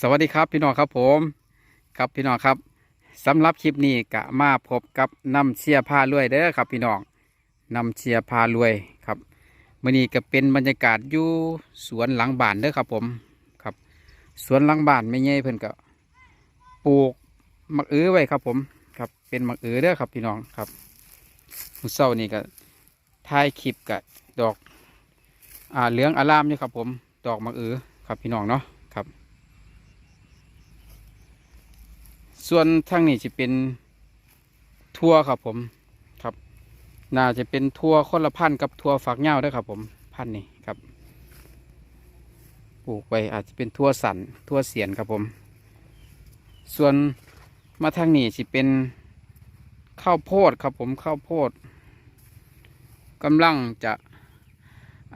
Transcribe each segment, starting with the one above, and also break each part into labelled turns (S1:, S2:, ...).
S1: สวัสดีครับพี่น้องครับผมครับพี่น้องครับสำหรับคลิปนี้กะมาพบกับน้ำเชียร์พารวยเด้อครับ พี่น้องน้ำเชียร์พารวยครับมื่อนี้ก็เป็นบรรยากาศอยู่สวนหลังบ้านเด้อครับผมครับสวนหลังบ้านไม่ใหญ่เพิ่นก็ปลูกมะเอือไว้ครับผมครับเป็นมะเอือเด้อครับพี่น้องครับมื้อเช้านี่ก็ถ่ายคลิปกับดอกอ่าเหลืองอารามนี่ครับผม ดอกมะเอือครับพี่น้องเนาะครับ ส่วนทางนี้จะเป็นทั่วครับผมครับน่าจะเป็นทั่วคนละพันกับทั่วฝักเหย้าด้วยครับ ผมพันนี้ครับปลูกไปอาจจะเป็นทั่วสันทั่วเสียนครับผม ส่วนมาทางนี้จะเป็นข้าวโพดครับผมข้าวโพดกำลังจะ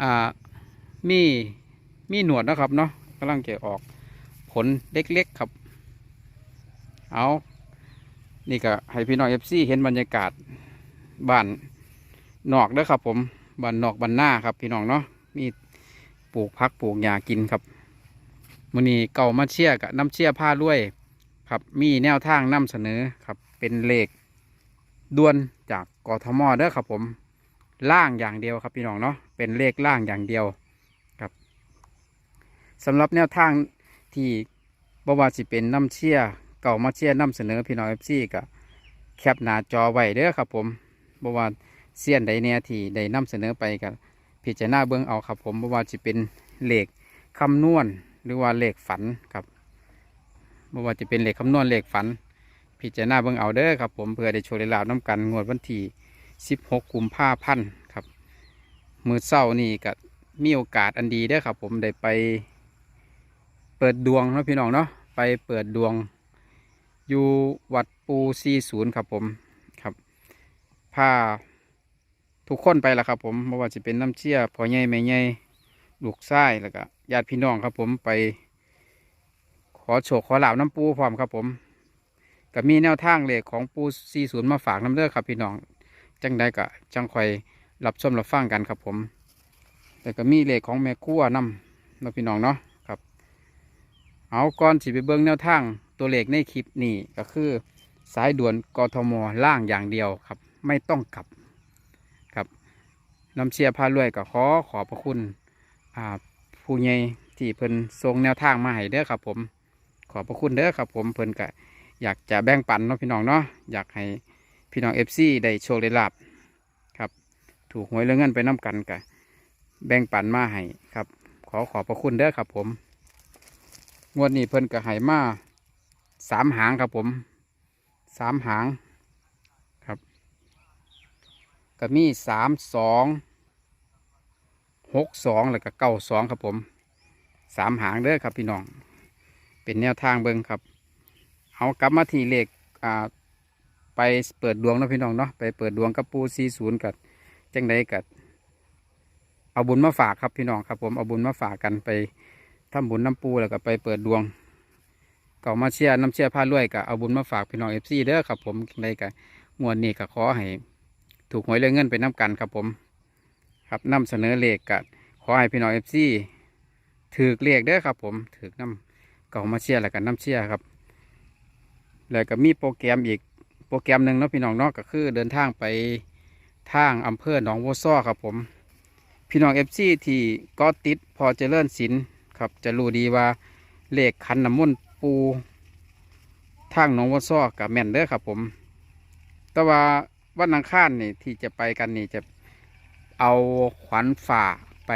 S1: อ่ามีมีหนวดนะครับเนาะกำลังจะออกผลเล็กๆครับ เอานี่ก็ให้พี่น้องเอฟซีเห็นบรรยากาศบ้านนอกเด้อครับ ผมบ้านนอกบ้านหน้าครับ พี่น้องเนาะมีปลูกพักปลูกหญ้ากินครับมื้อนี้เก่ามาเชียกับน้ำเชียร์ผ้าด้วยครับ มีแนวทางนำเสนอครับ เป็นเลขด่วนจากกทมเด้อครับ ผมล่างอย่างเดียวครับพี่น้องเนาะเป็นเลขล่างอย่างเดียวครับสำหรับแนวทางที่บว่าสิเป็นน้ำเชียร เก่ามาเชียร์นำเสนอพี่น้องเอฟซีกับแคปหน้าจอไว้เด้อครับผมบ่ว่าเสียนใดเนี่ยที่ได้นำเสนอไปกับพิจารณาเบื้องเอาครับผมบ่ว่าจะเป็นเลขคำนวณหรือว่าเลขฝันครับบ่ว่าจะเป็นเลขคำนวณเลขฝัน พิจารณาเบื้องเอาเด้อครับผมเพื่อได้โชว์ได้ลาบน้ำกันงวดวันที่16กุมภาพันธ์ครับ มือเศร้านี่ก็มีโอกาสอันดีเด้อครับผมได้ไปเปิดดวงนะพี่น้องเนาะไปเปิดดวง อยู่วัดปูซีศูนย์ครับผมครับพาทุกคนไปละครับ ผมไม่ว่าจะเป็นน้ำเชี่ยพอใหญ่แม่ใหญ่ลูกชายแล้วก็ญาติพี่น้องครับผมไป ขอโชคขอลาบน้ำปูพร้อมครับผมก็มีแนวทางเลขของปูซีศูนย์มาฝากน้ำเด้อครับพี่น้องจังใดก็จังคอยรับชมรับฟังกันครับผม แต่ก็มีเลขของแม่ขั้วนำนะพี่น้องเนาะครับ เอาก่อนสิไปเบิ่งแนวทาง ตัวเลขในคลิปนี้ก็คือสายด่วนกทมล่างอย่างเดียวครับ ไม่ต้องกลับครับน้ำเชียร์พารวยก็ขอขอบพระคุณผู้ใหญ่ที่เพิ่นส่งแนวทางมาให้เด้อครับ ผม ขอบพระคุณเด้อครับ ผมเพิ่นก็อยากจะแบ่งปันเนาะพี่น้องเนาะอยากให้พี่น้องเอฟซีได้โชคได้ลาบครับ ถูกหวยเรื่องเงินไปน้กันกะแบ่งปันมาให้ครับ ขอขอบพระคุณเด้อครับ ผมงวดนี้เพิ่นก็ให้มา สามหางครับผมสามหางครับก็มีสามสองหกสองแล้วก็เก้าสองครับผมสามหางเด้อครับพี่น้อง เป็นแนวทางเบิ้งครับ เอากลับมาที่เลขอ่าไปเปิดดวงนะพี่น้องเนาะไปเปิดดวงกับปูซีศูนย์กับจังใดกับเอาบุญมาฝากครับพี่น้องครับผมเอาบุญมาฝากกันไปทำบุญน้ำปูแล้วก็ไปเปิดดวง ก่ามาเชียร์น้ำเชียร์พาลวยก็เอาบุญมาฝากพี่น้องเอฟซีเด้อครับผมในกับงวดนี้ก็ขอให้ถูกหวยเรื่องเงินไปน้ำกันครับผม ครับนำเสนอเลขก็ขอให้พี่น้องเอฟซีถือเลขเด้อครับผมถือน้ำเก่ามาเชียร์แล้วก็น้ำเชียร์ครับ แล้วก็มีโปรแกรมอีกโปรแกรมหนึ่งเนาะพี่น้องเนาะก็คือเดินทางไปทางอำเภอหนองวัวซ้อครับผม พี่น้องเอฟซีที่ก็ติดพอเจริญศิลป์ครับจะรู้ดีว่าเลขขันน้ำมนต์ ปูทางหนองวัวซ้อกับแม่นเด้อครับผม แต่ว่าวันอังคารนี่ที่จะไปกันนี่จะเอาขวัญฝ่าไป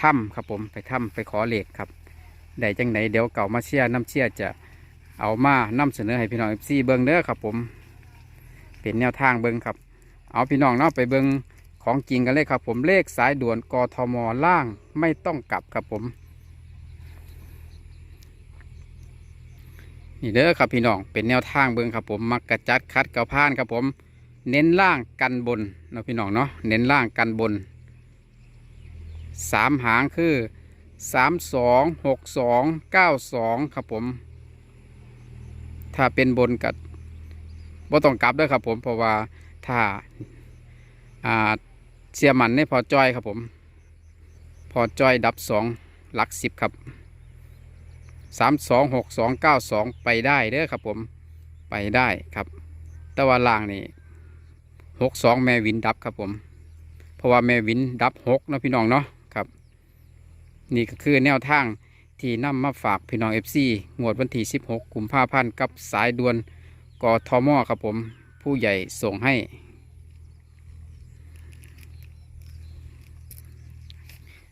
S1: ถ้ำครับผมไปถ้ำไปขอเหลขครับได้จังไหนเดี๋ยวเก่ามาเชียร์น้ำเชียร์จะเอามานำเสนอให้พี่น้องเอฟซีเบิ้งเด้อครับผม เป็นแนวทางเบิ้งครับ เอาพี่น้องเนาะไปเบิ้งของจริงกันเลยครับผมเลขสายด่วนกทมล่างไม่ต้องกลับครับผม นี่เด้อครับพี่น้องเป็นแนวทางเบิ้งครับผมมักกระจัดคัดกระพานครับผม เน้นล่างกันบนนะพี่น้องเนาะเน้นล่างกันบนสามหางคือสามสองหกสองเก้าสองครับผม ถ้าเป็นบนกัดบ่ต้องกลับด้วยครับผมเพราะว่าถ้าอ่าเสียมันในพอจอยครับผม พอจอยดับสองหลักสิบครับ สามสองหกสองเก้าสองไปได้เด้อครับผมไปได้ครับ แต่ว่าล่างนี่หกสองแม่วินดับครับผม เพราะว่าแม่วินดับหกนะพี่น้องเนาะครับ นี่ก็คือแนวทางที่นำมาฝากพี่น้อง FC งวดวันที่16กุมภาพันธ์กับสายด่วนกทมครับผมผู้ใหญ่ส่งให้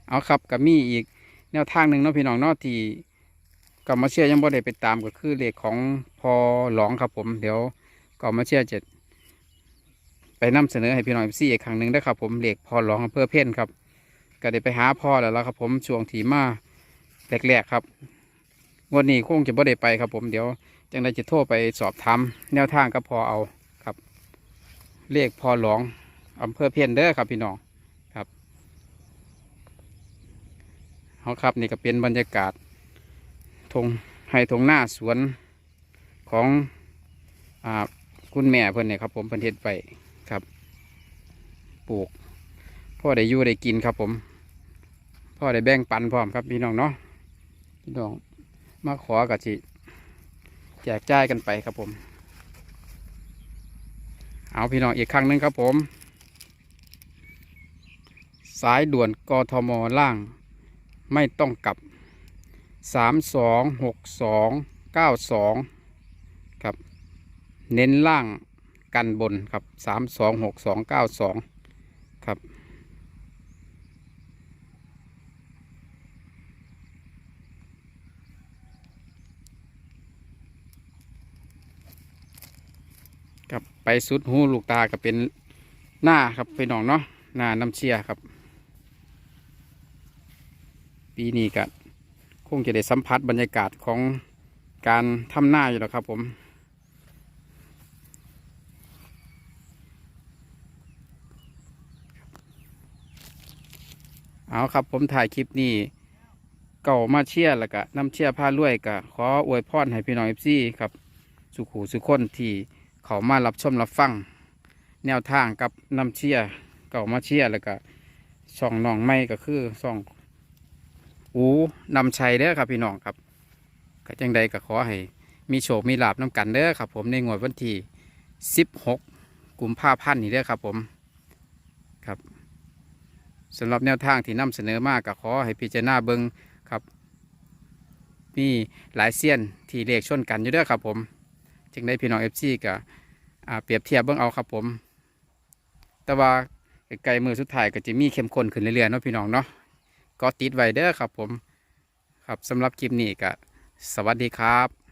S1: เอาครับกับมีอีกแนวทางหนึ่งเนาะพี่น้องเนาะที่ ก็มาเชื่อยังบ่ได้ไปตามก็คือเลขของพอหลองครับผม เดี๋ยวก็มาเชื่อจะไปนำเสนอให้พี่น้องเอฟซีอีกครั้งหนึ่งได้ครับผมเลขพอหลองอำเภอเพ่นครับ ก็ได้ไปหาพ่อแล้วละครับผมช่วงที่มาแรกๆครับงวดนี้คงจะบ่ได้ไปครับผมเดี๋ยวจังได้จะโทรไปสอบถามแนวทางก็พอเอาครับ เลขพอหลองอำเภอเพ่นเด้อครับพี่น้องครับเอาครับนี่ก็เป็นบรรยากาศ งให้ทงหน้าสวนของอคุณแม่เพิ่อนเนี่ยครับ ผมเพิ่อนเฮ็ดไปครับ ปลูกพ่อได้ยู่ได้กินครับ ผมพ่อได้แบ่งปันพร้อมครับพี่น้องเนาะพี่น้องมาขอกับจิแจกจ่ายกันไปครับผม เอาพี่น้องอีกครั้งหนึ่งครับผม สายด่วนกทมล่าง ไม่ต้องกลับ สามสองหกสองเก้าสองครับ เน้นล่างกันบนครับสามสองหกสองเก้าสองครับครับไปสุดหูลูกตาก็เป็นหน้าครับไปหนองเนาะหน้าน้ำเชียครับ ปีนี้ก็ คงจะได้สัมผัสบรรยากาศของการทำหน้าอยู่แล้วครับผมเอาครับผมถ่ายคลิปนี้เก่ามาเชียร์แล้วก็น้ำเชียร์ผ้ารวยก็ขออวยพรให้พี่น้องเอฟซีครับ สุขูสุขคนที่เขามารับชมรับฟัง แนวทางกับน้ำเชียร์เก่ามาเชียร์แล้วก็ช่องน้องไม่ก็คือช่อง อูนำชัยเด้อครับพี่น้องครับก็จังใดก็ขอให้มีโชคมีลาบน้ำกันเด้อครับ ผมในงวดวันที่ 16 กุมภาพันธ์นี่เด้อครับผมครับสำหรับแนวทางที่นำเสนอมากก็ขอให้พิจารณาเบิงครับ มีหลายเซียนที่เลขชนกันอยู่เด้อครับผม จึงได้พี่น้องเอฟซีก็อ่าเปรียบเทียบเบิ่งเอาครับผม แต่ว่าไกลมือสุดท้ายก็จะมีเข้มข้นขึ้นเรื่อยๆเนาะพี่น้องเนาะ ก็ติดไว้เด้อครับผม ครับสำหรับคลิปนี้ก็สวัสดีครับ